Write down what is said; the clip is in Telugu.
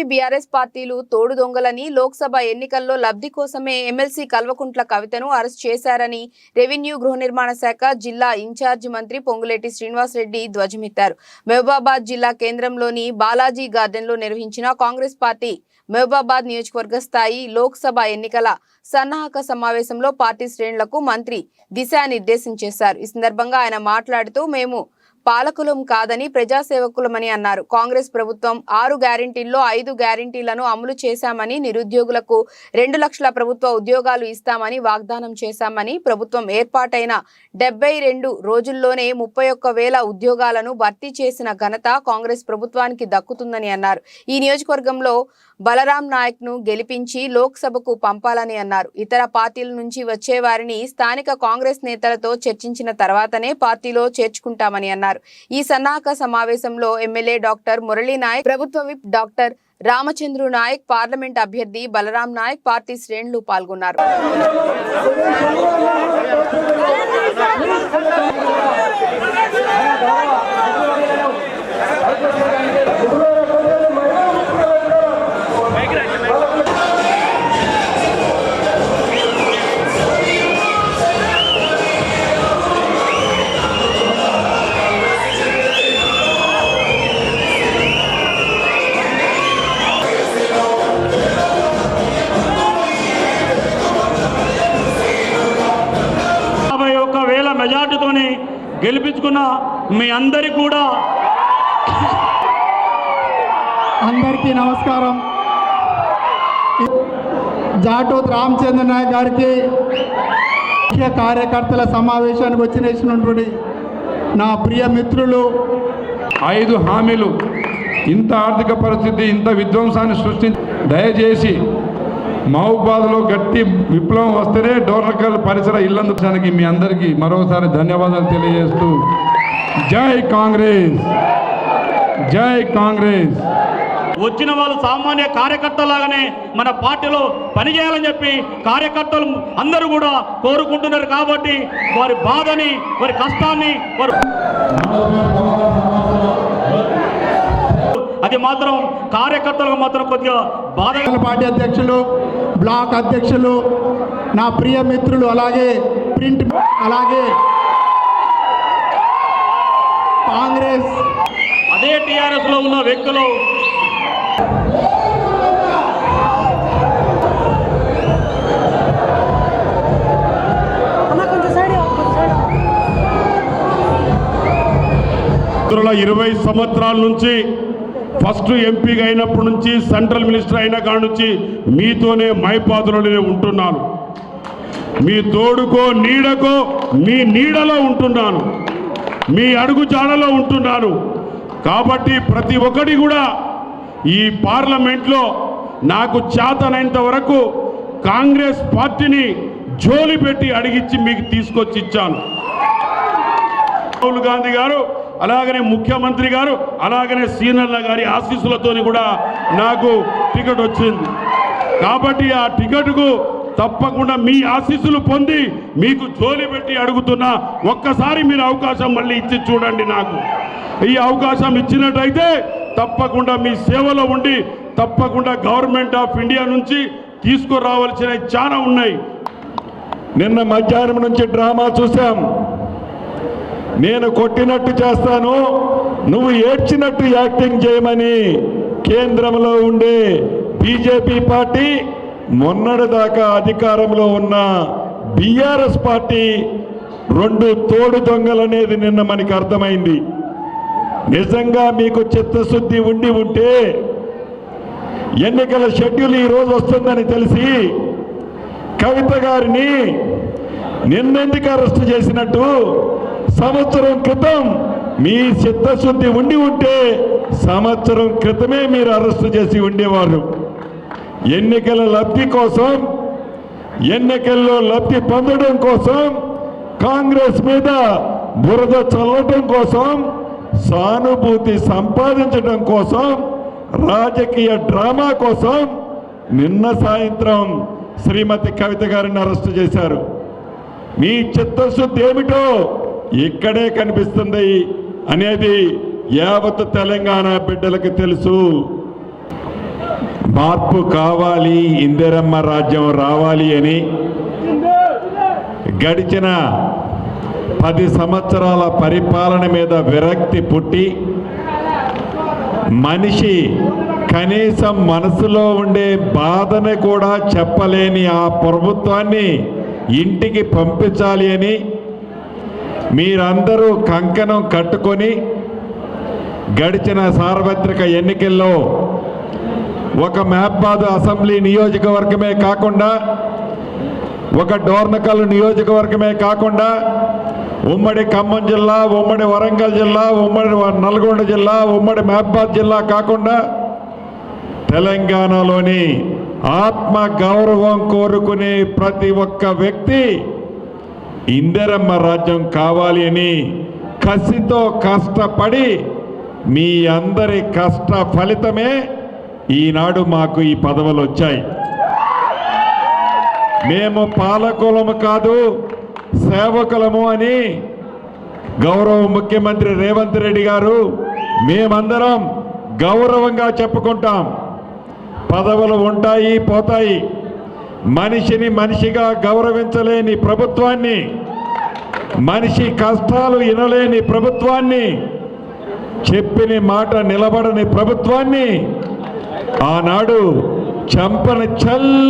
టీడీపీ బీఆర్ఎస్ పార్టీలు తోడు దొంగలని లోక్సభ ఎన్నికల్లో లబ్ధి కోసమే ఎమ్మెల్సీ కల్వకుంట్ల కవితను అరెస్ట్ చేశారని రెవెన్యూ గృహ నిర్మాణ శాఖ జిల్లా ఇన్ఛార్జి మంత్రి పొంగులేటి శ్రీనివాసరెడ్డి ధ్వజమెత్తారు. మహబూబాబాద్ జిల్లా కేంద్రంలోని బాలాజీ గార్డెన్లో నిర్వహించిన కాంగ్రెస్ పార్టీ మహబూబాబాద్ నియోజకవర్గ స్థాయి లోక్సభ ఎన్నికల సన్నాహక సమావేశంలో పార్టీ శ్రేణులకు మంత్రి దిశానిర్దేశం చేశారు. ఈ సందర్భంగా ఆయన మాట్లాడుతూ మేము పాలకులం కాదని ప్రజాసేవకులమని అన్నారు. కాంగ్రెస్ ప్రభుత్వం ఆరు గ్యారంటీల్లో ఐదు గ్యారంటీలను అమలు చేశామని నిరుద్యోగులకు రెండు లక్షల ప్రభుత్వ ఉద్యోగాలు ఇస్తామని వాగ్దానం చేశామని ప్రభుత్వం ఏర్పాటైన డెబ్బై రెండు రోజుల్లోనే ముప్పై ఒక్క వేల ఉద్యోగాలను భర్తీ చేసిన ఘనత కాంగ్రెస్ ప్రభుత్వానికి దక్కుతుందని అన్నారు. ఈ నియోజకవర్గంలో బలరాం నాయక్ను గెలిపించి లోక్సభకు పంపాలని అన్నారు. ఇతర పార్టీల నుంచి వచ్చే వారిని స్థానిక కాంగ్రెస్ నేతలతో చర్చించిన తర్వాతనే పార్టీలో చేర్చుకుంటామని అన్నారు. ఈ సన్నాహక సమావేశంలో ఎమ్మెల్యే డాక్టర్ మురళీ నాయక్ ప్రభుత్వ whip doctor Ramachandru Naik parliament అభ్యర్థి బలరాం నాయక్ పార్టీ శ్రేణులు పాల్గొన్నారు. గెలిపించుకున్న మీ అందరికీ కూడా అందరికీ నమస్కారం. జాటోత్ రామచంద్ర నాయక్ గారికి ముఖ్య కార్యకర్తల సమావేశానికి వచ్చినటువంటి నా ప్రియ మిత్రులు ఐదు హామీలు. ఇంత ఆర్థిక పరిస్థితి ఇంత విధ్వంసాన్ని సృష్టించి దయచేసి మహబూబాద్లో గట్టి విప్లవం వస్తేనే డోర్నకల్ పరిసర ఇల్లందుకు మీ అందరికీ మరోసారి ధన్యవాదాలు తెలియజేస్తూ జై కాంగ్రెస్! జై కాంగ్రెస్! వచ్చిన వాళ్ళు సామాన్య కార్యకర్తలాగానే మన పార్టీలో పనిచేయాలని చెప్పి కార్యకర్తలు అందరూ కూడా కోరుకుంటున్నారు కాబట్టి వారి బాధని వారి కష్టాన్ని వారు అది మాత్రం కార్యకర్తలకు మాత్రం కొద్దిగా బాధ పార్టీ అధ్యక్షులు బ్లాక్ అధ్యక్షులు నా ప్రియ మిత్రులు అలాగే ప్రింట్ అలాగే కాంగ్రెస్. అదే టీఆర్ఎస్లో ఉన్న వ్యక్తులు. ఇరవై సంవత్సరాల నుంచి ఫస్ట్ ఎంపీగా అయినప్పటి నుంచి సెంట్రల్ మినిస్టర్ అయిన కాడ నుంచి మీతోనే మైపాదులోనే ఉంటున్నాను. మీ తోడుకో నీడకో మీ నీడలో ఉంటున్నాను. మీ అడుగు జాడలో ఉంటున్నాను. కాబట్టి ప్రతి ఒక్కటి కూడా ఈ పార్లమెంట్లో నాకు చేతనైనంత వరకు కాంగ్రెస్ పార్టీని జోలి పెట్టి అడిగించి మీకు తీసుకొచ్చి ఇచ్చాను రాహుల్ గాంధీ గారు అలాగనే ముఖ్యమంత్రి గారు అలాగనే సీనర్ల గారి ఆశీస్సులతోని కూడా నాకు టికెట్ వచ్చింది. కాబట్టి ఆ టికెట్కు తప్పకుండా మీ ఆశీస్సులు పొంది మీకు జోలి పెట్టి అడుగుతున్నా ఒక్కసారి మీరు అవకాశం మళ్ళీ ఇచ్చి చూడండి నాకు. ఈ అవకాశం ఇచ్చినట్టయితే తప్పకుండా మీ సేవలో ఉండి తప్పకుండా గవర్నమెంట్ ఆఫ్ ఇండియా నుంచి తీసుకురావాల్సినవి చాలా ఉన్నాయి. నిన్న మధ్యాహ్నం నుంచి డ్రామా చూసాం నేను కొట్టినట్టు చేస్తాను నువ్వు ఏడ్చినట్టు యాక్టింగ్ చేయమని కేంద్రంలో ఉండే బీజేపీ పార్టీ మొన్నటిదాకా అధికారంలో ఉన్న బీఆర్ఎస్ పార్టీ రెండు తోడు దొంగలనేది నిన్న మనకి అర్థమైంది. నిజంగా మీకు చిత్తశుద్ధి ఉండి ఉంటే ఎన్నికల షెడ్యూల్ ఈ రోజు వస్తుందని తెలిసి కవిత గారిని నిన్నెందుకు అరెస్ట్ చేసినట్టు సంవత్సరం క్రితం మీ చిత్తశుద్ధి ఉండి ఉంటే సంవత్సరం క్రితమే మీరు అరెస్ట్ చేసి ఉండేవారు. ఎన్నికల లబ్ధి కోసం ఎన్నికల్లో లబ్ధి పొందడం కోసం కాంగ్రెస్ మీద బురద చల్లటం కోసం సానుభూతి సంపాదించడం కోసం రాజకీయ డ్రామా కోసం నిన్న సాయంత్రం శ్రీమతి కవిత గారిని అరెస్ట్ చేశారు. మీ చిత్తశుద్ధి ఏమిటో ఇక్కడే కనిపిస్తుంది అనేది యావత్ తెలంగాణ బిడ్డలకు తెలుసు. మార్పు కావాలి ఇందిరమ్మ రాజ్యం రావాలి అని గడిచిన పది సంవత్సరాల పరిపాలన మీద విరక్తి పుట్టి మనిషి కనీసం మనసులో ఉండే బాధని కూడా చెప్పలేని ఆ ప్రభుత్వాన్ని ఇంటికి పంపించాలి అని మీరందరూ కంకణం కట్టుకొని గడిచిన సార్వత్రిక ఎన్నికల్లో ఒక మహబాద్ అసెంబ్లీ నియోజకవర్గమే కాకుండా ఒక డోర్నకల్ నియోజకవర్గమే కాకుండా ఉమ్మడి ఖమ్మం జిల్లా ఉమ్మడి వరంగల్ జిల్లా ఉమ్మడి వ- నల్గొండ జిల్లా ఉమ్మడి మహబాద్ జిల్లా కాకుండా తెలంగాణలోని ఆత్మ గౌరవం కోరుకునే ప్రతి ఒక్క వ్యక్తి ఇందరమ్మ రాజ్యం కావాలి అని కసితో కష్టపడి మీ అందరి కష్ట ఫలితమే ఈనాడు మాకు ఈ పదవులు వచ్చాయి. మేము పాలకులము కాదు సేవకులము అని గౌరవ ముఖ్యమంత్రి రేవంత్ రెడ్డి గారు మేమందరం గౌరవంగా చెప్పుకుంటాం. పదవులు ఉంటాయి పోతాయి. మనిషిని మనిషిగా గౌరవించలేని ప్రభుత్వాన్ని మనిషి కష్టాలు వినలేని ప్రభుత్వాన్ని చెప్పిన మాట నిలబడని ప్రభుత్వాన్ని ఆనాడు చంపని చల్లు